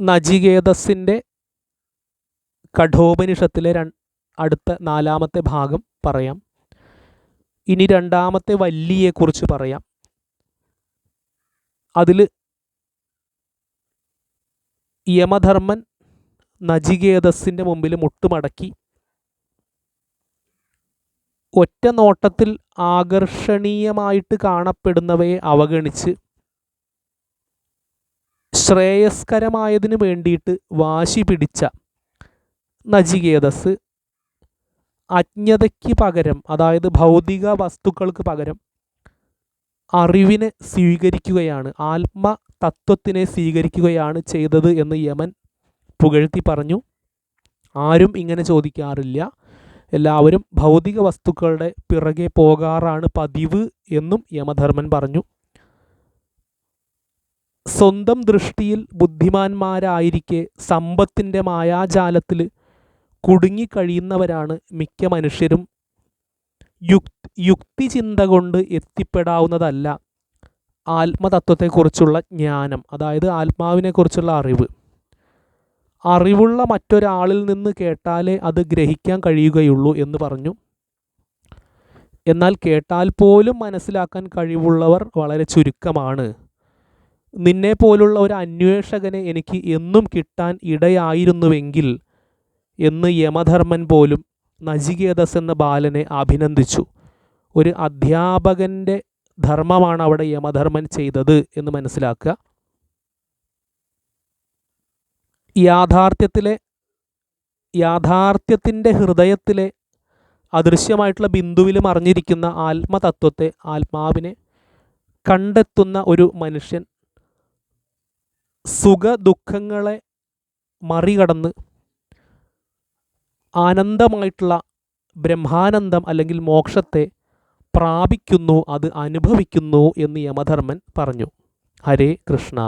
നചികേതസിന്റെ കഠോപനിഷത്തിലെ അടുത്ത നാലാമത്തെ ഭാഗം പറയാം. ഇനി രണ്ടാമത്തെ വല്ലിയെക്കുറിച്ച് പറയാം. അതിൽ യമധർമ്മൻ നചികേതസിന്റെ മുമ്പിൽ മുട്ടുമടക്കി ഒറ്റ നോട്ടത്തിൽ ആകർഷണീയമായിട്ട് കാണപ്പെടുന്നവയെ അവഗണിച്ച് ശ്രേയസ്കരമായതിനു വേണ്ടിയിട്ട് വാശി പിടിച്ച നചികേതസ് അജ്ഞതയ്ക്ക് പകരം അതായത് ഭൗതിക വസ്തുക്കൾക്ക് പകരം അറിവിനെ സ്വീകരിക്കുകയാണ് ആത്മ തത്വത്തിനെ സ്വീകരിക്കുകയാണ് ചെയ്തത് എന്ന് യമൻ പുകഴ്ത്തി പറഞ്ഞു. ആരും ഇങ്ങനെ ചോദിക്കാറില്ല. എല്ലാവരും ഭൗതിക വസ്തുക്കളുടെ പിറകെ പോകാറാണ് പതിവ് എന്നും യമധർമ്മൻ പറഞ്ഞു. സ്വന്തം ദൃഷ്ടിയിൽ ബുദ്ധിമാന്മാരായിരിക്കെ സമ്പത്തിന്റെ മായാജാലത്തിൽ കുടുങ്ങിക്കഴിയുന്നവരാണ് മിക്ക മനുഷ്യരും. യുക് യുക്തിചിന്ത കൊണ്ട് എത്തിപ്പെടാവുന്നതല്ല ആത്മതത്വത്തെക്കുറിച്ചുള്ള ജ്ഞാനം അതായത് ആത്മാവിനെക്കുറിച്ചുള്ള അറിവ്. അറിവുള്ള മറ്റൊരാളിൽ നിന്ന് കേട്ടാലേ അത് ഗ്രഹിക്കാൻ കഴിയുകയുള്ളൂ എന്ന് പറഞ്ഞു. എന്നാൽ കേട്ടാൽ പോലും മനസ്സിലാക്കാൻ കഴിവുള്ളവർ വളരെ ചുരുക്കമാണ്. നിന്നെ പോലുള്ള ഒരു അന്വേഷകനെ എനിക്ക് എന്നും കിട്ടാൻ ഇടയായിരുന്നുവെങ്കിൽ എന്ന് യമധർമ്മൻ പോലും നജികേതസ് എന്ന ബാലനെ അഭിനന്ദിച്ചു. ഒരു അധ്യാപകന്റെ ധർമ്മമാണ് അവിടെ യമധർമ്മൻ ചെയ്തത് എന്ന് മനസ്സിലാക്കുക. യാഥാർത്ഥ്യത്തിലെ യാഥാർത്ഥ്യത്തിന്റെ ഹൃദയത്തിലെ അദൃശ്യമായിട്ടുള്ള ബിന്ദുവിൽ മറിഞ്ഞിരിക്കുന്ന ആത്മതത്വത്തെ ആത്മാവിനെ കണ്ടെത്തുന്ന ഒരു മനുഷ്യൻ സുഖ ദുഃഖങ്ങളെ മറികടന്ന് ആനന്ദമായിട്ടുള്ള ബ്രഹ്മാനന്ദം അല്ലെങ്കിൽ മോക്ഷത്തെ പ്രാപിക്കുന്നു അത് അനുഭവിക്കുന്നു എന്ന് യമധർമ്മൻ പറഞ്ഞു. ഹരേ കൃഷ്ണ.